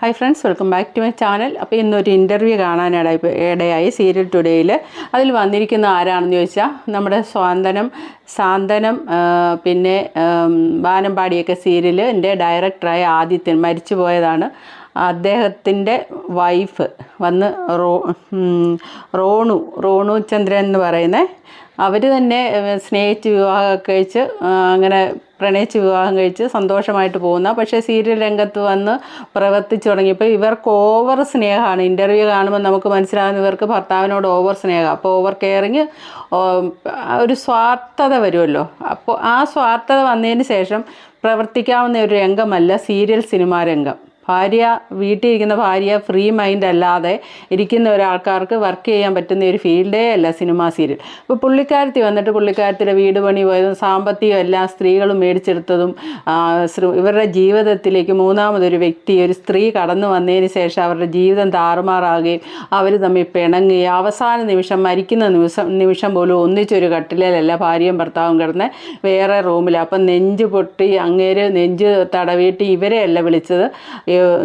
Hi friends welcome back to my channel അപ്പോൾ ഇന്നൊരു interview കാണാനിട ഇടയായി സീരിയൽ ടുഡേയിൽ അതിൽ വന്നിരിക്കുന്ന ആരാണെന്ന് ചോദിച്ചാൽ നമ്മുടെ സ്വാന്തനം സാന്തനം പിന്നെ വാനമ്പാടിയൊക്കെ സീരിയലിന്റെ ഡയറക്ടറായ ആദിത്യൻ മരിച്ചു പോയതാണ് അദ്ദേഹത്തിന്റെ വൈഫ് വന്ന് റോ റോണു റോണു ചന്ദ്രൻ എന്ന് പറയുന്നത് അവർ തന്നെ സ്നേഹിച്ച് വിവാഹമൊക്കെ കഴിച്ച് അങ്ങനെ പ്രണയിച്ച് വിവാഹം കഴിച്ച് സന്തോഷമായിട്ട് പോകുന്ന. പക്ഷേ സീരിയൽ രംഗത്ത് വന്ന് പ്രവർത്തിച്ചു തുടങ്ങിയപ്പോൾ ഇവർക്ക് ഓവർ സ്നേഹമാണ്. ഇന്റർവ്യൂ കാണുമ്പോൾ നമുക്ക് മനസ്സിലാകുന്ന ഇവർക്ക് ഭർത്താവിനോട് ഓവർ സ്നേഹം. അപ്പോൾ ഓവർ കെയറിങ് ഒരു സ്വാർത്ഥത വരുമല്ലോ. അപ്പോൾ ആ സ്വാർത്ഥത വന്നതിന് ശേഷം പ്രവർത്തിക്കാവുന്ന ഒരു രംഗമല്ല സീരിയൽ സിനിമാ രംഗം. ഭാര്യ വീട്ടിൽ ഇരിക്കുന്ന ഭാര്യ ഫ്രീ മൈൻഡ് അല്ലാതെ ഇരിക്കുന്ന ഒരാൾക്കാർക്ക് വർക്ക് ചെയ്യാൻ പറ്റുന്ന ഒരു ഫീൽഡേ അല്ല സിനിമ സീരിയൽ അപ്പോൾ പുള്ളിക്കാരത്തി വന്നിട്ട് പുള്ളിക്കാരത്തിയുടെ വീട് പണി പോയതും സാമ്പത്തികം എല്ലാം സ്ത്രീകളും മേടിച്ചെടുത്തതും ഇവരുടെ ജീവിതത്തിലേക്ക് മൂന്നാമതൊരു വ്യക്തി ഒരു സ്ത്രീ കടന്നു വന്നതിന് ശേഷം അവരുടെ ജീവിതം താറുമാറാകുകയും അവർ തമ്മിൽ പിണങ്ങുകയും അവസാന നിമിഷം മരിക്കുന്ന നിമിഷം നിമിഷം പോലും ഒന്നിച്ചൊരു കട്ടിലല്ല ഭാര്യയും ഭർത്താവും കിടന്ന് വേറെ റൂമിൽ അപ്പം നെഞ്ച് പൊട്ടി അങ്ങേര് നെഞ്ച് തടവിയിട്ട് ഇവരെയല്ല വിളിച്ചത്.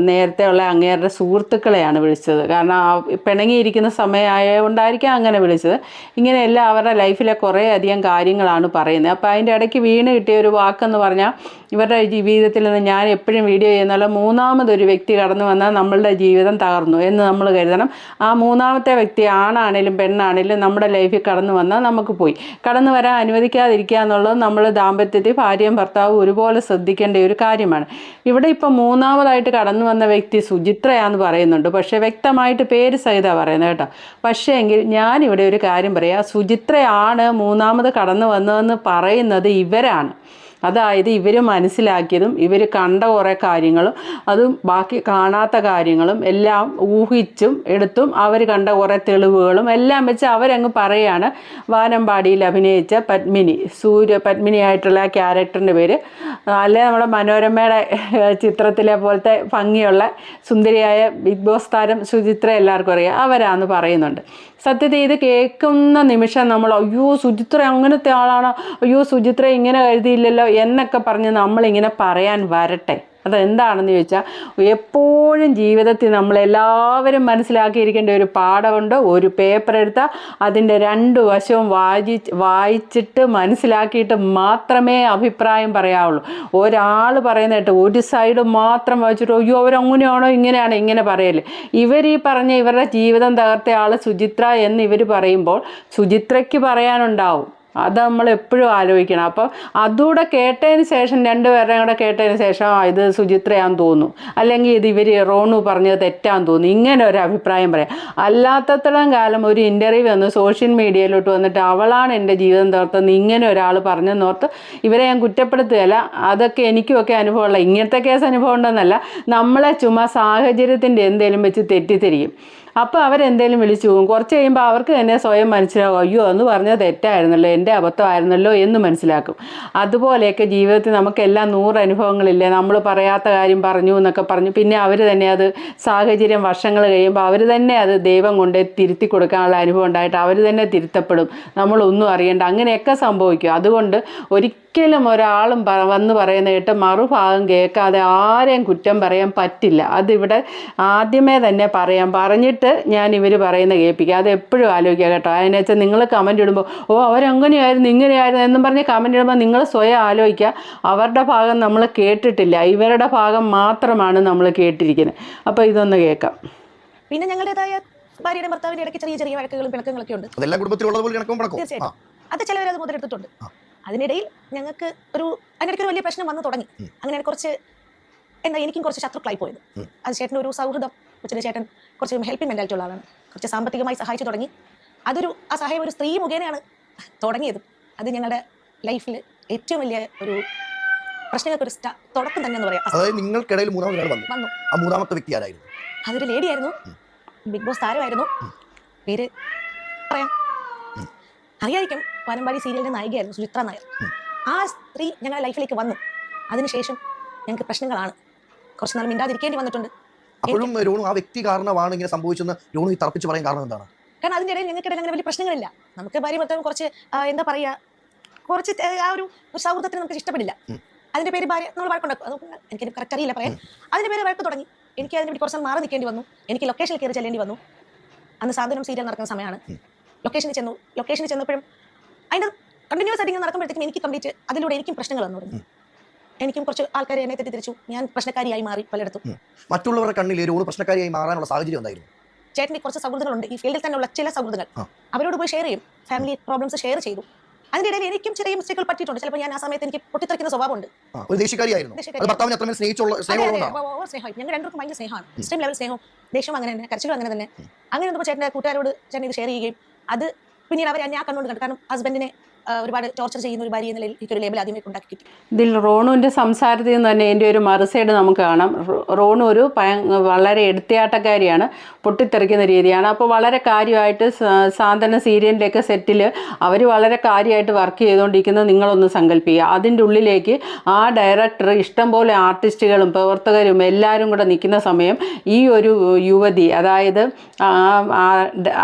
നേരത്തെ ഉള്ള അങ്ങേരുടെ സുഹൃത്തുക്കളെയാണ് വിളിച്ചത്. കാരണം പിണങ്ങിയിരിക്കുന്ന സമയമായതുകൊണ്ടായിരിക്കും അങ്ങനെ വിളിച്ചത്. ഇങ്ങനെയെല്ലാം അവരുടെ ലൈഫിലെ കുറേ അധികം കാര്യങ്ങളാണ് പറയുന്നത്. അപ്പോൾ അതിന്റെ ഇടയ്ക്ക് വീണ് കിട്ടിയ ഒരു വാക്കെന്ന് പറഞ്ഞാൽ ഇവരുടെ ജീവിതത്തിൽ നിന്ന് ഞാൻ എപ്പോഴും വീഡിയോ ചെയ്യുന്നല്ലോ മൂന്നാമതൊരു വ്യക്തി കടന്നു വന്നാൽ നമ്മളുടെ ജീവിതം തകർന്നു എന്ന് നമ്മൾ കരുതണം. ആ മൂന്നാമത്തെ വ്യക്തി ആണാണേലും പെണ്ണാണേലും നമ്മുടെ ലൈഫിൽ കടന്നു വന്നാൽ നമുക്ക് പോയി. കടന്നു വരാൻ അനുവദിക്കാതിരിക്കുക എന്നുള്ളത് നമ്മൾ ദാമ്പത്യത്തിൽ ഭാര്യയും ഭർത്താവും ഒരുപോലെ ശ്രദ്ധിക്കേണ്ട ഒരു കാര്യമാണ്. ഇവിടെ ഇപ്പം മൂന്നാമതായിട്ട് കടന്നു വന്ന വ്യക്തി സുചിത്രയാന്ന് പറയുന്നുണ്ട്. പക്ഷേ വ്യക്തമായിട്ട് പേര് സഹിതമാണ് പറയുന്നത് കേട്ടോ. പക്ഷേ എങ്കിൽ ഞാനിവിടെ ഒരു കാര്യം പറയാം. സുചിത്രയാണ് മൂന്നാമത് കടന്നു വന്നതെന്ന് പറയുന്നത് ഇവരാണ്. അതായത് ഇവർ മനസ്സിലാക്കിയതും ഇവർ കണ്ട കുറേ കാര്യങ്ങളും അതും ബാക്കി കാണാത്ത കാര്യങ്ങളും എല്ലാം ഊഹിച്ചും എടുത്തും അവർ കണ്ട കുറേ തെളിവുകളും എല്ലാം വെച്ച് അവരങ്ങ് പറയാണ്. വാനമ്പാടിയിൽ അഭിനയിച്ച പത്മിനി സൂര്യ പത്മിനി ആയിട്ടുള്ള ക്യാരക്ടറിന്റെ പേര്. അല്ലെ നമ്മുടെ മനോരമയുടെ ചിത്രത്തിലെ പോലത്തെ ഭംഗിയുള്ള സുന്ദരിയായ ബിഗ് ബോസ് താരം സുചിത്ര എല്ലാവർക്കും അറിയാം. അവരാന്ന് പറയുന്നുണ്ട്. സത്യത്തെ ഇത് കേൾക്കുന്ന നിമിഷം നമ്മൾ അയ്യോ സുചിത്ര അങ്ങനത്തെ ആളാണോ. അയ്യോ സുചിത്ര ഇങ്ങനെ എഴുതിയില്ലല്ലോ എന്നൊക്കെ പറഞ്ഞ് നമ്മളിങ്ങനെ പറയാൻ വരട്ടെ. അതെന്താണെന്ന് ചോദിച്ചാൽ എപ്പോഴും ജീവിതത്തിൽ നമ്മൾ എല്ലാവരും മനസ്സിലാക്കിയിരിക്കേണ്ട ഒരു പാഠമുണ്ട്. ഒരു പേപ്പർ എടുത്താൽ അതിന്റെ രണ്ട് വശവും വായി വായിച്ചിട്ട് മനസ്സിലാക്കിയിട്ട് മാത്രമേ അഭിപ്രായം പറയാവുള്ളൂ. ഒരാൾ പറയുന്നതായിട്ട് ഒരു സൈഡ് മാത്രം വായിച്ചിട്ട് അയ്യോ അവരങ്ങനെയാണോ? ഇങ്ങനെയാണോ? ഇങ്ങനെ പറയല്ലേ ഇവർ ഈ പറഞ്ഞ ഇവരുടെ ജീവിതം തകർത്ത ആൾ സുചിത്ര എന്ന് ഇവർ പറയുമ്പോൾ സുചിത്രയ്ക്ക് പറയാനുണ്ടാവും. അത് നമ്മൾ എപ്പോഴും ആലോചിക്കണം. അപ്പം അതുകൂടെ കേട്ടതിന് ശേഷം രണ്ടുപേരുടെയും കൂടെ കേട്ടതിന് ശേഷം ഇത് സുചിത്രയാന്ന് തോന്നുന്നു. അല്ലെങ്കിൽ ഇത് ഇവർ റോണു പറഞ്ഞത് തെറ്റാന്ന് തോന്നുന്നു. ഇങ്ങനെ ഒരു അഭിപ്രായം പറയാം. അല്ലാത്തത്രയും കാലം ഒരു ഇന്റർവ്യൂ വന്ന് സോഷ്യൽ മീഡിയയിലോട്ട് വന്നിട്ട് അവളാണ് എന്റെ ജീവിതം തോർത്തെന്ന് ഇങ്ങനെ ഒരാൾ പറഞ്ഞെന്നോർത്ത് ഇവരെ ഞാൻ കുറ്റപ്പെടുത്തുകയല്ല. അതൊക്കെ എനിക്കുമൊക്കെ അനുഭവമുള്ള ഇങ്ങനത്തെ കേസ് അനുഭവം ഉണ്ടെന്നല്ല. നമ്മളെ ചുമ സാഹചര്യത്തിന്റെ എന്തെങ്കിലും വെച്ച് തെറ്റിദ്ധരിക്കും. അപ്പോൾ അവരെന്തേലും വിളിച്ചു പോകും. കുറച്ച് കഴിയുമ്പോൾ അവർക്ക് തന്നെ സ്വയം മനസ്സിലാവും അയ്യോ എന്ന് പറഞ്ഞത് തെറ്റായിരുന്നല്ലോ. എന്റെ അബദ്ധമായിരുന്നല്ലോ എന്ന് മനസ്സിലാക്കും. അതുപോലെയൊക്കെ ജീവിതത്തിൽ നമുക്കെല്ലാം നൂറ് അനുഭവങ്ങളില്ലേ നമ്മൾ പറയാത്ത കാര്യം പറഞ്ഞു എന്നൊക്കെ പറഞ്ഞു. പിന്നെ അവർ തന്നെ അത് സാഹചര്യം വർഷങ്ങൾ കഴിയുമ്പോൾ അവർ തന്നെ അത് ദൈവം കൊണ്ട് തിരുത്തി കൊടുക്കാനുള്ള അനുഭവം ഉണ്ടായിട്ട് അവർ തന്നെ തിരുത്തപ്പെടും. നമ്മളൊന്നും അറിയണ്ട. അങ്ങനെയൊക്കെ സംഭവിക്കും. അതുകൊണ്ട് ഒരിക്കലും ഒരാളും പറ വന്ന് പറയുന്ന കേട്ട് മറുഭാഗം കേൾക്കാതെ ആരെയും കുറ്റം പറയാൻ പറ്റില്ല. അതിവിടെ ആദ്യമേ തന്നെ പറയാം. പറഞ്ഞിട്ട് ഞാൻ ഇവർ പറയുന്ന കേൾപ്പിക്കുക അത് എപ്പോഴും ആലോചിക്കുക കേട്ടോ. അതിനെ വെച്ചാൽ നിങ്ങൾ കമന്റ് ഇടുമ്പോൾ ഓ അവരങ്ങനെയായിരുന്നു ഇങ്ങനെയായിരുന്നു എന്നും പറഞ്ഞ് കമന്റ് ഇടുമ്പോൾ നിങ്ങൾ സ്വയം ആലോചിക്കുക. അവരുടെ ഭാഗം നമ്മൾ കേട്ടിട്ടില്ല. ഇവരുടെ ഭാഗം മാത്രമാണ് നമ്മൾ കേട്ടിരിക്കുന്നത്. അപ്പോൾ ഇതൊന്ന് കേൾക്കാം. പിന്നെ ഞങ്ങളുടേതായ ഭാര്യയുടെ ഭർത്താവിന്റെ ഇടയ്ക്ക് ചെറിയ ചെറിയ വഴക്കുകളും പിണക്കങ്ങളൊക്കെ ഉണ്ട് അതെല്ലാം കുടുംബത്തിലുള്ളത് പോലെ തീർച്ചയായിട്ടും. അത് ചിലവരത് മുതലെടുത്തിട്ടുണ്ട്. അതിനിടയിൽ ഞങ്ങൾക്ക് ഒരു അതിനിടയ്ക്ക് ഒരു വലിയ പ്രശ്നം വന്നു തുടങ്ങി. അങ്ങനെ കുറച്ച് എന്താ എനിക്കും കുറച്ച് ശത്രുക്കളായി പോയത്. അത് ചേട്ടൻ ഒരു സൗഹൃദം കൊച്ചിന്റെ ചേട്ടൻ കുറച്ച് ഹെൽപ്പിംഗ് മെന്റാലിറ്റി ഉള്ള ആളാണ്. കുറച്ച് സാമ്പത്തികമായി സഹായിച്ചു തുടങ്ങി. അതൊരു ആ സഹായം ഒരു സ്ത്രീ മുഖേനയാണ് തുടങ്ങിയത്. അത് ഞങ്ങളുടെ ലൈഫിൽ ഏറ്റവും വലിയ ഒരു പ്രശ്നങ്ങൾക്ക് ഒരു തുടക്കം തന്നെ എന്ന് പറയാം. അതായത് നിങ്ങൾക്കിടയിൽ വന്നു. വന്നു. ആ മൂന്നാമത്തെ വ്യക്തി ആരായിരുന്നു? അതൊരു ലേഡി ആയിരുന്നു. ബിഗ് ബോസ് താരമായിരുന്നു. പേര് പറയാം. ഉം. വാനമ്പാടി സീരിയലിന്റെ നായികയായിരുന്നു സുചിത്ര നായർ. ആ സ്ത്രീ ഞങ്ങളുടെ ലൈഫിലേക്ക് വന്നു. അതിനുശേഷം ഞങ്ങൾക്ക് പ്രശ്നങ്ങളാണ്. കുറച്ച് നാൾ മിണ്ടാതിരിക്കേണ്ടി വന്നിട്ടുണ്ട്. അപ്പോഴും രോണു ആ വ്യക്തി കാരണമാണ് ഇങ്ങനെ സംഭവിച്ചെന്ന് രോണു ഈ തറപ്പിച്ച് പറയാൻ കാരണം എന്താണ്? കാരണം അതിന്റെ ഇടയിൽ ഞങ്ങൾക്കിടയിൽ അങ്ങനെ വലിയ പ്രശ്നങ്ങളില്ല. നമുക്ക് ഭാര്യ ഭർത്താവും കുറച്ച് എന്താ പറയുക കുറച്ച് ആ ഒരു സൗഹൃദത്തിന് നമുക്ക് ഇഷ്ടപ്പെടില്ല. അതിന്റെ പേര് ഭാര്യ നമ്മൾ വഴക്കുണ്ടാക്കും. അത് എനിക്ക് കറക്റ്റ് അറിയില്ല പറയാൻ. അതിന്റെ പേര് വഴക്ക് തുടങ്ങി. എനിക്ക് അതിനെ കുറച്ച് നാൾ മാറി നിൽക്കേണ്ടി വന്നു. എനിക്ക് ലൊക്കേഷനിൽ കയറി ചെല്ലേണ്ടി വന്നു. അന്ന് സാധനം സീരിയൽ നടക്കുന്ന സമയമാണ്. ലൊക്കേഷനിൽ ചെന്നു. ലൊക്കേഷനിൽ ചെന്നപ്പോഴും അതിന്റെ കണ്ടിന്യൂസ് ആയിട്ട് ഇങ്ങനെ നടക്കുമ്പോഴത്തേക്കും എനിക്ക് കംപ്ലീറ്റ് അതിലൂടെ എനിക്കും പ്രശ്നങ്ങൾ വന്നു. തുടങ്ങി എനിക്കും കുറച്ച് ആൾക്കാരെ എന്നെ തെറ്റിദ്ധരിച്ചു. ഞാൻ പ്രശ്നക്കാരിയായി മാറി പലയിടത്തും. മറ്റുള്ളവരുടെ കണ്ണിൽ ഒരു പ്രശ്നക്കാരിയായി മാറാനുള്ള സാഹചര്യം ഉണ്ടായിരുന്നു ചേട്ടന്റെ കുറച്ച് സൗഹൃദങ്ങളുണ്ട്. ഈ ഫീൽഡിൽ തന്നെയുള്ള ചില സൗഹൃദങ്ങൾ. അവരോട് പോയി ഷെയർ ചെയ്യും. ഫാമിലി പ്രോബ്ലംസ് ഷെയർ ചെയ്തു. അതിന്റെ ഇടയിൽ എനിക്കും ചെറിയ മിസ്റ്റേക്കുകൾ പറ്റിയിട്ടുണ്ട്. ചിലപ്പോൾ ഞാൻ ആ സമയത്ത് എനിക്ക് പൊട്ടിത്തെറിക്കുന്ന സ്വഭാവമുണ്ട്. ഒരു ഭർത്താവിനെ അത്രമേൽ സ്നേഹിച്ചുള്ള സ്നേഹം ഞങ്ങൾ രണ്ടുപേർക്കും ഭയങ്കര സ്നേഹമാണ്. എക്സ്ട്രീം ലെവൽ സ്നേഹം ദേഷ്യം അങ്ങനെ തന്നെ കരച്ചിലും അങ്ങനെ തന്നെ. അങ്ങനെ വന്നപ്പോൾ ചേട്ടന്റെ കൂട്ടുകാരോട് ചേട്ടൻ ഇത് ഷെയർ ചെയ്യുകയും അത് പിന്നീട് അവർ ഞാൻ കണ്ടുകൊണ്ട് കണ്ടു കാരണം ഹസ്ബൻഡിനെ ആ, ഒരുപാട് ടോർച്ചർ ചെയ്യുന്ന ഒരു ഭാര്യ എന്ന എനിക്കൊരു ലേബൽ ആദ്യമേ ഉണ്ടാക്കി കിട്ടി. ഇതിൽ റോണുവിന്റെ സംസാരത്തിൽ നിന്ന് തന്നെ എന്റെ ഒരു മറുസൈഡ് നമുക്ക് കാണാം. റോണു ഒരു വളരെ എടുത്തയാട്ടക്കാരിയാണ് പൊട്ടിത്തെറിക്കുന്ന രീതിയാണ്. അപ്പോൾ വളരെ കാര്യമായിട്ട് സാന്ത്വന സീരിയലിന്റെയൊക്കെ സെറ്റിൽ അവർ വളരെ കാര്യമായിട്ട് വർക്ക് ചെയ്തുകൊണ്ടിരിക്കുന്നത് നിങ്ങളൊന്ന് സങ്കല്പിക്കുക. അതിന്റെ ഉള്ളിലേക്ക് ആ ഡയറക്ടർ ഇഷ്ടംപോലെ ആർട്ടിസ്റ്റുകളും പ്രവർത്തകരും എല്ലാവരും കൂടെ നിൽക്കുന്ന സമയം ഈ ഒരു യുവതി അതായത്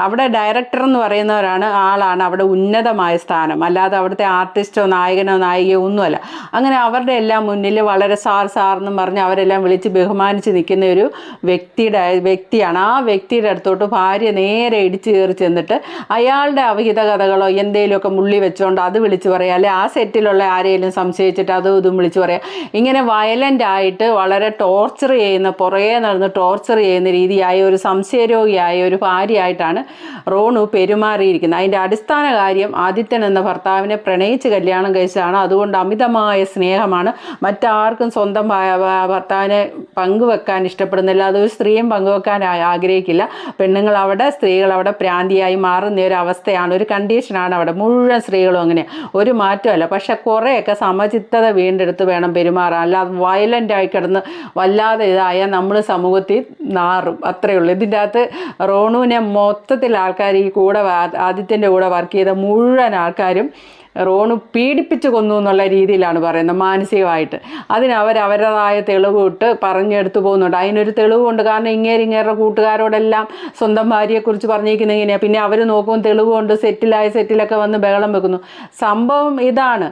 അവിടെ ഡയറക്ടർ എന്ന് പറയുന്നവരാണ് ആളാണ് അവിടെ ഉന്നതമായ സ്ഥാനം. അല്ലാതെ അവിടുത്തെ ആർട്ടിസ്റ്റോ നായകനോ നായികയോ ഒന്നുമല്ല. അങ്ങനെ അവരുടെ എല്ലാം മുന്നിൽ വളരെ സാർ സാർ എന്നും പറഞ്ഞ് അവരെല്ലാം വിളിച്ച് ബഹുമാനിച്ച് നിൽക്കുന്ന ഒരു വ്യക്തിയുടെ വ്യക്തിയാണ്. ആ വ്യക്തിയുടെ അടുത്തോട്ട് ഭാര്യ നേരെ ഇടിച്ച് കയറി ചെന്നിട്ട് അയാളുടെ അവഹിത കഥകളോ എന്തെങ്കിലുമൊക്കെ മുള്ളി വെച്ചുകൊണ്ട് അത് വിളിച്ച് പറയുക അല്ലെ ആ സെറ്റിലുള്ള ആരെയും സംശയിച്ചിട്ട് അതും ഇതും വിളിച്ച് പറയാം. ഇങ്ങനെ വയലന്റ് ആയിട്ട് വളരെ ടോർച്ചർ ചെയ്യുന്ന പുറകെ നടന്ന് ടോർച്ചർ ചെയ്യുന്ന രീതിയായ ഒരു സംശയരോഗിയായ ഒരു ഭാര്യയായിട്ടാണ് റോണു പെരുമാറിയിരിക്കുന്നത്. അതിന്റെ അടിസ്ഥാന കാര്യം ആദിത്യൻ എന്ന ഭർത്താവിനെ പ്രണയിച്ച് കല്യാണം കഴിച്ചതാണ്. അതുകൊണ്ട് അമിതമായ സ്നേഹമാണ്. മറ്റാർക്കും സ്വന്തം ഭർത്താവിനെ പങ്കുവെക്കാൻ ഇഷ്ടപ്പെടുന്നില്ല. അതൊരു സ്ത്രീയും പങ്കുവെക്കാൻ ആഗ്രഹിക്കില്ല. പെണ്ണുങ്ങൾ അവിടെ സ്ത്രീകൾ അവിടെ പ്രാന്തിയായി മാറുന്ന ഒരു അവസ്ഥയാണ്. ഒരു കണ്ടീഷനാണ് അവിടെ. മുഴുവൻ സ്ത്രീകളും അങ്ങനെ. ഒരു മാറ്റമല്ല. പക്ഷെ കുറേയൊക്കെ സമചിത്തത വീണ്ടെടുത്ത് വേണം പെരുമാറാൻ. അല്ലാതെ വയലന്റ് ആയി കിടന്ന് വല്ലാതെ ഇതായാൽ നമ്മൾ സമൂഹത്തിൽ നാറും. അത്രയേ ഉള്ളൂ. ഇതിന്റെ അകത്ത് റോണുവിനെ മൊത്തത്തിൽ ആൾക്കാർ ഈ കൂടെ ആദിത്യന്റെ കൂടെ വർക്ക് ചെയ്ത മുഴുവൻ ആൾക്കാരും റോണു പീഡിപ്പിച്ച് കൊന്നു എന്നുള്ള രീതിയിലാണ് പറയുന്നത് മാനസികമായിട്ട്. അതിന് അവർ അവരുടേതായ തെളിവ് ഇട്ട് പറഞ്ഞെടുത്ത് പോകുന്നുണ്ട്. അതിനൊരു തെളിവുണ്ട് കാരണം ഇങ്ങേര് ഇങ്ങേരുടെ കൂട്ടുകാരോടെല്ലാം സ്വന്തം ഭാര്യയെക്കുറിച്ച് പറഞ്ഞിരിക്കുന്നത് ഇങ്ങനെയാണ് പിന്നെ അവർ നോക്കും തെളിവുണ്ട് സെറ്റിലായ സെറ്റിലൊക്കെ വന്ന് ബഹളം വെക്കുന്നു. സംഭവം ഇതാണ്.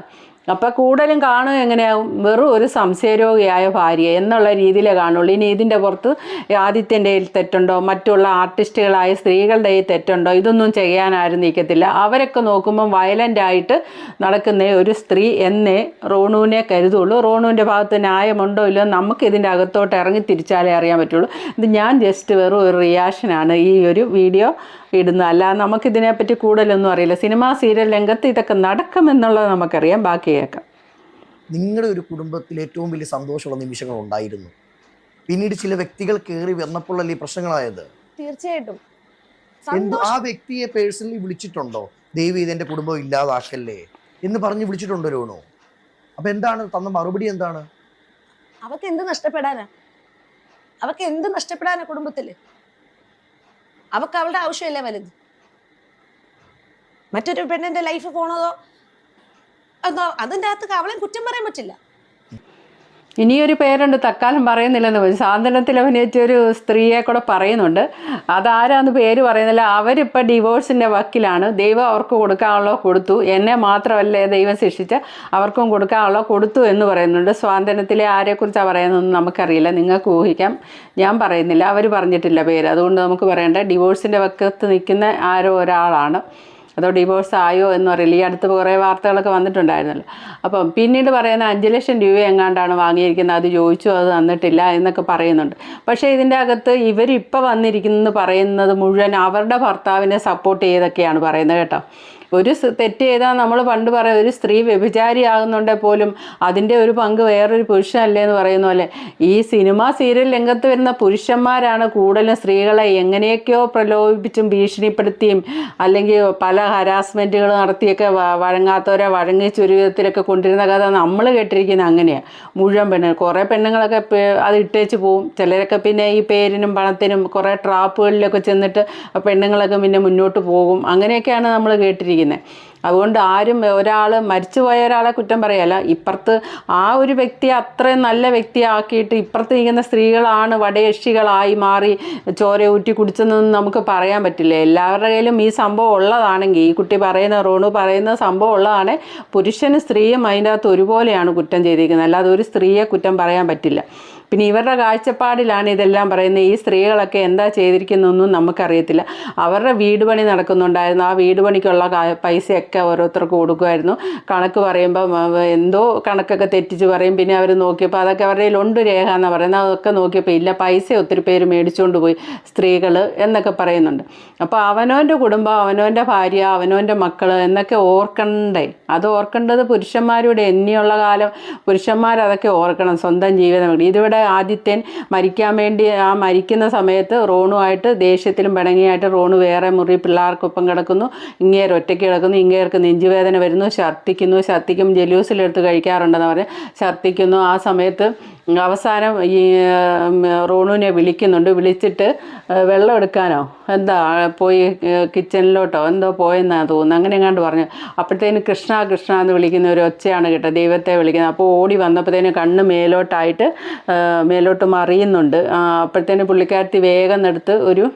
അപ്പോൾ കൂടുതലും കാണുക എങ്ങനെയാവും? വെറും ഒരു സംശയരോഗിയായ ഭാര്യ എന്നുള്ള രീതിയിലേ കാണുള്ളൂ. ഇനി ഇതിന്റെ പുറത്ത് ആദിത്യന്റെ തെറ്റുണ്ടോ? മറ്റുള്ള ആർട്ടിസ്റ്റുകളായ സ്ത്രീകളുടെ ഈ തെറ്റുണ്ടോ? ഇതൊന്നും ചെയ്യാൻ ആരും നിൽക്കത്തില്ല. അവരൊക്കെ നോക്കുമ്പം വയലന്റായിട്ട് നടക്കുന്ന ഒരു സ്ത്രീ എന്നേ റോണുവിനെ കരുതുള്ളൂ. റോണുവിന്റെ ഭാഗത്ത് ന്യായമുണ്ടോ ഇല്ലയോ നമുക്ക് ഇതിന്റെ അകത്തോട്ട് ഇറങ്ങി തിരിച്ചാലേ അറിയാൻ പറ്റുള്ളൂ. ഇത് ഞാൻ ജസ്റ്റ് വെറും ഒരു റിയാക്ഷനാണ് ഈ ഒരു വീഡിയോ ഇടുന്നത്. അല്ലാതെ നമുക്കിതിനെപ്പറ്റി കൂടുതലൊന്നും അറിയില്ല. സിനിമാ സീരിയൽ രംഗത്ത് ഇതൊക്കെ നടക്കുമെന്നുള്ളത് നമുക്കറിയാം. ബാക്കി കേൾക്കാം. നിങ്ങളുടെ ഒരു കുടുംബത്തിൽ ഏറ്റവും വലിയ സന്തോഷമുള്ള നിമിഷങ്ങൾ ഉണ്ടായിരുന്നു. പിന്നീട് ചില വ്യക്തികൾ കയറി വന്നപ്പോഴല്ലേ ഈ പ്രശ്നങ്ങളായത്? തീർച്ചയായിട്ടും. എന്ത് ആ വ്യക്തിയെ പേഴ്സണലി വിളിച്ചിട്ടുണ്ടോ? ദേവി ഇതെന്റെ കുടുംബം ഇല്ലാതാക്കല്ലേ എന്ന് പറഞ്ഞ് വിളിച്ചിട്ടുണ്ടോ രോണു? അപ്പൊ എന്താണ്? തന്ന മറുപടി എന്താണ്? അവക്ക് എന്ത് നഷ്ടപ്പെടാനാ? അവക്ക് എന്ത് നഷ്ടപ്പെടാനാ കുടുംബത്തിൽ? അവക്ക് അവളുടെ ആവശ്യമല്ലേ വലുത്. മറ്റൊരു പെണ്ണിന്റെ ലൈഫ് പോണതോ? അതിന്റെ അകത്ത് അവളെ കുറ്റം പറയാൻ പറ്റില്ല. ഇനിയൊരു പേരുണ്ട് തക്കാലം പറയുന്നില്ലെന്ന് പറഞ്ഞു. സാന്ത്വനത്തിൽ അഭിനയിച്ച ഒരു സ്ത്രീയെ കൂടെ പറയുന്നുണ്ട്. അതാരാന്ന് പേര് പറയുന്നില്ല. അവരിപ്പോൾ ഡിവോഴ്സിന്റെ വക്കിലാണ്. ദൈവം അവർക്ക് കൊടുക്കാനുള്ള കൊടുത്തു. എന്നെ മാത്രമല്ലേ ദൈവം ശിക്ഷിച്ച്? അവർക്കും കൊടുക്കാനുള്ള കൊടുത്തു എന്ന് പറയുന്നുണ്ട്. സ്വാതന്ത്ര്യത്തിലെ ആരെക്കുറിച്ചാണ് പറയുന്നതെന്ന് നമുക്കറിയില്ല. നിങ്ങൾക്ക് ഊഹിക്കാം. ഞാൻ പറയുന്നില്ല. അവർ പറഞ്ഞിട്ടില്ല പേര്. അതുകൊണ്ട് നമുക്ക് പറയേണ്ട ഡിവോഴ്സിന്റെ വക്കത്ത് നിൽക്കുന്ന ആരോ ഒരാളാണ്. അതോ ഡിവോഴ്സ് ആയോ എന്ന് അറിയില്ല. ഈ അടുത്ത് കുറേ വാർത്തകളൊക്കെ വന്നിട്ടുണ്ടായിരുന്നല്ലോ. അപ്പം പിന്നീട് പറയുന്ന അഞ്ച് ലക്ഷം രൂപ എങ്ങാണ്ടാണ് വാങ്ങിയിരിക്കുന്നത്? അത് ചോദിച്ചു അത് തന്നിട്ടില്ല എന്നൊക്കെ പറയുന്നുണ്ട്. പക്ഷേ ഇതിന്റെ അകത്ത് ഇവരിപ്പോൾ വന്നിരിക്കുന്നത് പറയുന്നത് മുഴുവൻ അവരുടെ ഭർത്താവിനെ സപ്പോർട്ട് ചെയ്തൊക്കെയാണ് പറയുന്നത് കേട്ടോ. ഒരു തെറ്റ് ചെയ്താൽ നമ്മൾ പണ്ട് പറയും ഒരു സ്ത്രീ വ്യഭിചാരിയാകുന്നുണ്ടെങ്കിൽ പോലും അതിന്റെ ഒരു പങ്ക് വേറൊരു പുരുഷനല്ലേ എന്ന് പറയുന്ന പോലെ. ഈ സിനിമ സീരിയൽ രംഗത്ത് വരുന്ന പുരുഷന്മാരാണ് കൂടുതലും സ്ത്രീകളെ എങ്ങനെയൊക്കെയോ പ്രലോഭിപ്പിച്ചും ഭീഷണിപ്പെടുത്തിയും അല്ലെങ്കിൽ പല ഹരാസ്മെന്റുകൾ നടത്തിയൊക്കെ വഴങ്ങാത്തവരെ വഴങ്ങി ചുരുക്കത്തിലൊക്കെ കൊണ്ടിരുന്ന കഥ നമ്മൾ കേട്ടിരിക്കുന്നത് അങ്ങനെയാണ് മുഴുവൻ പെണ്ണുങ്ങൾ കുറേ പെണ്ണുങ്ങളൊക്കെ അത് ഇട്ടേച്ച് പോവും. ചിലരൊക്കെ പിന്നെ ഈ പേരിനും പണത്തിനും കുറേ ട്രാപ്പുകളിലൊക്കെ ചെന്നിട്ട് പെണ്ണുങ്ങളൊക്കെ പിന്നെ മുന്നോട്ട് പോകും. അങ്ങനെയൊക്കെയാണ് നമ്മൾ കേട്ടിരിക്കുന്നത് അതുകൊണ്ട് ആരും ഒരാൾ മരിച്ചുപോയ ഒരാളെ കുറ്റം പറയല്ല. ഇപ്പുറത്ത് ആ ഒരു വ്യക്തിയെ അത്രയും നല്ല വ്യക്തിയാക്കിയിട്ട് ഇപ്പുറത്ത് നിൽക്കുന്ന സ്ത്രീകളാണ് വടയക്ഷികളായി മാറി ചോര ഊറ്റി കുടിച്ചതെന്ന് നമുക്ക് പറയാൻ പറ്റില്ല. എല്ലാവരുടെ കയ്യിലും ഈ സംഭവം ഉള്ളതാണെങ്കിൽ ഈ കുട്ടി പറയുന്ന റോണു പറയുന്ന സംഭവം ഉള്ളതാണ് പുരുഷനും സ്ത്രീയും അതിന്റെ അകത്ത് ഒരുപോലെയാണ് കുറ്റം ചെയ്തിരിക്കുന്നത്. അല്ലാതെ ഒരു സ്ത്രീയെ കുറ്റം പറയാൻ പറ്റില്ല. പിന്നെ ഇവരുടെ കാഴ്ചപ്പാടിലാണ് ഇതെല്ലാം പറയുന്നത്. ഈ സ്ത്രീകളൊക്കെ എന്താ ചെയ്തിരിക്കുന്നതെന്നും നമുക്കറിയത്തില്ല. അവരുടെ വീട് പണി നടക്കുന്നുണ്ടായിരുന്നു. ആ വീട് പണിക്കുള്ള പൈസയൊക്കെ ഓരോരുത്തർക്ക് കൊടുക്കുമായിരുന്നു. കണക്ക് പറയുമ്പോൾ എന്തോ കണക്കൊക്കെ തെറ്റിച്ച് പറയും. പിന്നെ അവർ നോക്കിയപ്പോൾ അതൊക്കെ അവരുടെ കയ്യിലുണ്ട് രേഖ എന്ന് പറയുന്നത്. അതൊക്കെ നോക്കിയപ്പോൾ ഇല്ല പൈസ ഒത്തിരി പേര് മേടിച്ചുകൊണ്ട് പോയി സ്ത്രീകൾ എന്നൊക്കെ പറയുന്നുണ്ട്. അപ്പോൾ അവനവന്റെ കുടുംബം അവനവന്റെ ഭാര്യ അവനവന്റെ മക്കൾ എന്നൊക്കെ ഓർക്കണ്ടേ? അത് ഓർക്കേണ്ടത് പുരുഷന്മാരുടെ എന്നെയുള്ള കാലം. പുരുഷന്മാർ അതൊക്കെ ഓർക്കണം. സ്വന്തം ജീവിതം. ഇതിവിടെ ആദിത്യൻ മരിക്കാൻ വേണ്ടി ആ മരിക്കുന്ന സമയത്ത് റോണുമായിട്ട് ദേഷ്യത്തിലും പിണങ്ങിയായിട്ട് റോണു വേറെ മുറി പിള്ളേർക്കൊപ്പം കിടക്കുന്നു. ഇങ്ങേർ ഒറ്റയ്ക്ക് കിടക്കുന്നു. ഇങ്ങേർക്ക് നെഞ്ചുവേദന വരുന്നു. ഛർദ്ദിക്കുന്നു. ഛർദ്ദിക്കും ജലൂസിലെടുത്ത് കഴിക്കാറുണ്ടെന്ന് പറഞ്ഞ് ഛർദ്ദിക്കുന്നു. ആ സമയത്ത് അവസാനം ഈ റോണുവിനെ വിളിക്കുന്നുണ്ട്. വിളിച്ചിട്ട് വെള്ളം എടുക്കാനോ? എന്താ പോയി കിച്ചണിലോട്ടോ? എന്തോ പോയെന്നാണ് തോന്നുന്നു. അങ്ങനെ എങ്ങാണ്ട് പറഞ്ഞു. അപ്പോഴത്തേന് കൃഷ്ണ കൃഷ്ണ എന്ന് വിളിക്കുന്ന ഒരു ഒച്ചയാണ് കേട്ടോ. ദൈവത്തെ വിളിക്കുന്നത്. അപ്പോൾ ഓടി വന്നപ്പോഴത്തേന് കണ്ണ് മേലോട്ടായിട്ട് മേലോട്ട് മറിയുന്നുണ്ട്. അപ്പോഴത്തേന് പുള്ളിക്കാരത്തി വേഗം എടുത്ത് ഒരു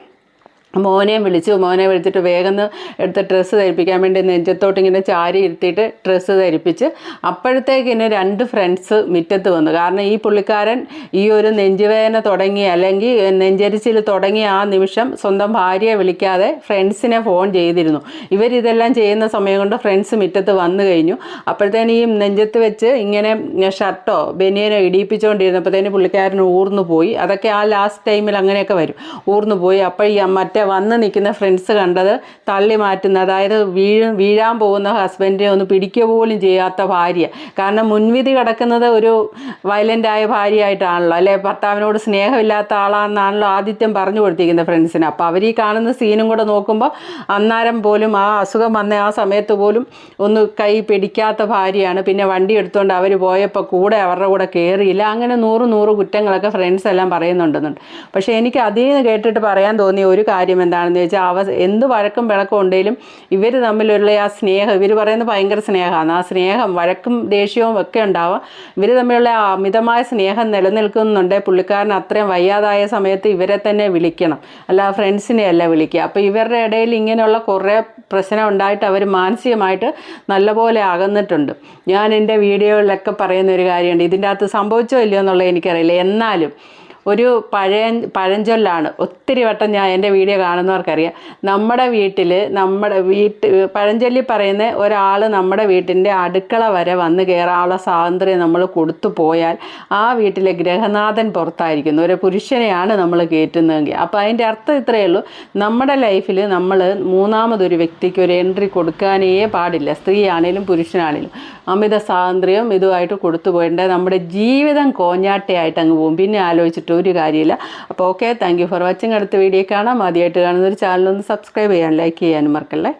മോനെയും വിളിച്ചു. മോനെ വിളിച്ചിട്ട് വേഗം എടുത്ത് ഡ്രസ്സ് ധരിപ്പിക്കാൻ വേണ്ടി നെഞ്ചത്തോട്ട് ഇങ്ങനെ ചാരി ഇരുത്തിയിട്ട് ഡ്രസ്സ് ധരിപ്പിച്ച് അപ്പോഴത്തേക്കിന് രണ്ട് ഫ്രണ്ട്സ് മുറ്റത്ത് വന്നു. കാരണം ഈ പുള്ളിക്കാരൻ ഈ ഒരു നെഞ്ചുവേദന തുടങ്ങി അല്ലെങ്കിൽ നെഞ്ചരിച്ചിൽ തുടങ്ങി ആ നിമിഷം സ്വന്തം ഭാര്യയെ വിളിക്കാതെ ഫ്രണ്ട്സിനെ ഫോൺ ചെയ്തിരുന്നു. ഇവരിതെല്ലാം ചെയ്യുന്ന സമയം കൊണ്ട് ഫ്രണ്ട്സ് മുറ്റത്ത് വന്നു കഴിഞ്ഞു. അപ്പോഴത്തേന് ഈ നെഞ്ചത്ത് വെച്ച് ഇങ്ങനെ ഷർട്ടോ ബനിയനോ ഇടിയിപ്പിച്ചുകൊണ്ടിരുന്നപ്പോഴത്തേന് പുള്ളിക്കാരൻ ഊർന്നു പോയി. അതൊക്കെ ആ ലാസ്റ്റ് ടൈമിൽ അങ്ങനെയൊക്കെ വരും. ഊർന്നു പോയി. അപ്പോൾ ഈ മറ്റേ വന്ന് നിൽക്കുന്ന ഫ്രണ്ട്സ് കണ്ടത് തള്ളി മാറ്റുന്ന അതായത് വീഴ് വീഴാൻ പോകുന്ന ഹസ്ബൻഡിനെ ഒന്ന് പിടിക്കുക പോലും ചെയ്യാത്ത ഭാര്യ. കാരണം മുൻവിധി കിടക്കുന്നത് ഒരു വയലന്റായ ഭാര്യയായിട്ടാണല്ലോ. അല്ലെ? ഭർത്താവിനോട് സ്നേഹമില്ലാത്ത ആളാണെന്നാണല്ലോ ആദിത്യം പറഞ്ഞു കൊടുത്തിരിക്കുന്നത് ഫ്രണ്ട്സിന് അപ്പോൾ അവർ ഈ കാണുന്ന സീനും കൂടെ നോക്കുമ്പോൾ അന്നേരം പോലും ആ അസുഖം വന്ന ആ സമയത്ത് പോലും ഒന്ന് കൈ പിടിക്കാത്ത ഭാര്യയാണ്. പിന്നെ വണ്ടി എടുത്തുകൊണ്ട് അവർ പോയപ്പോൾ കൂടെ അവരുടെ കൂടെ കയറിയില്ല അങ്ങനെ നൂറ് നൂറ് കുറ്റങ്ങളൊക്കെ ഫ്രണ്ട്സ് എല്ലാം പറയുന്നുണ്ടെന്നുണ്ട്. പക്ഷേ എനിക്ക് നിന്ന് കേട്ടിട്ട് പറയാൻ തോന്നിയ ഒരു കാര്യം എന്താണെന്ന് ചോദിച്ചാൽ അവ എന്ത് വഴക്കും വിളക്കും ഉണ്ടെങ്കിലും ഇവർ തമ്മിലുള്ള ആ സ്നേഹം ഇവർ പറയുന്നത് ഭയങ്കര സ്നേഹമാണ്. ആ സ്നേഹം വഴക്കും ദേഷ്യവും ഒക്കെ ഉണ്ടാവാം. ഇവർ തമ്മിലുള്ള ആ അമിതമായ സ്നേഹം നിലനിൽക്കുന്നുണ്ട്. പുള്ളിക്കാരൻ അത്രയും വയ്യാതായ സമയത്ത് ഇവരെ തന്നെ വിളിക്കണം. അല്ല ഫ്രണ്ട്സിനെ അല്ല വിളിക്കുക. അപ്പോൾ ഇവരുടെ ഇടയിൽ ഇങ്ങനെയുള്ള കുറേ പ്രശ്നം ഉണ്ടായിട്ട് അവർ മാനസികമായിട്ട് നല്ലപോലെ അകന്നിട്ടുണ്ട്. ഞാൻ എന്റെ വീഡിയോകളിലൊക്കെ പറയുന്ന ഒരു കാര്യമുണ്ട്. ഇതിന്റെ അകത്ത് സംഭവിച്ചോ ഇല്ലയോ എന്നുള്ളത് എനിക്കറിയില്ല. എന്നാലും ഒരു പഴയ പഴഞ്ചൊല്ലാണ്. ഒത്തിരി വട്ടം ഞാൻ എന്റെ വീഡിയോ കാണുന്നവർക്കറിയാം. നമ്മുടെ വീട്ടിൽ നമ്മുടെ വീട്ട് പഴഞ്ചൊല്ലി പറയുന്ന ഒരാൾ നമ്മുടെ വീട്ടിന്റെ അടുക്കള വരെ വന്ന് കയറാനുള്ള സ്വാതന്ത്ര്യം നമ്മൾ കൊടുത്തു പോയാൽ ആ വീട്ടിലെ ഗ്രഹനാഥൻ പുറത്തായിരിക്കുന്നു. ഒരു പുരുഷനെയാണ് നമ്മൾ കയറ്റുന്നതെങ്കിൽ. അപ്പോൾ അതിന്റെ അർത്ഥം ഇത്രയേ ഉള്ളൂ. നമ്മുടെ ലൈഫിൽ നമ്മൾ മൂന്നാമതൊരു വ്യക്തിക്ക് ഒരു എൻട്രി കൊടുക്കാനേ പാടില്ല. സ്ത്രീ ആണേലും പുരുഷനാണേലും. അമിത സ്വാതന്ത്ര്യം ഇതുമായിട്ട് കൊടുത്തു പോയിട്ടുണ്ട്. നമ്മുടെ ജീവിതം കോഞ്ഞാട്ടയായിട്ട് അങ്ങ് പോകും. പിന്നെ ആലോചിച്ചിട്ട് ഒരു കാര്യമില്ല. അപ്പോൾ ഓക്കെ താങ്ക് ഫോർ വാച്ചിങ് അടുത്ത വീഡിയോ കാണാം. ആദ്യമായിട്ട് കാണുന്ന ഒരു ചാനലൊന്ന് സബ്സ്ക്രൈബ് ചെയ്യാൻ ലൈക്ക് ചെയ്യാനും മറക്കല്ലേ?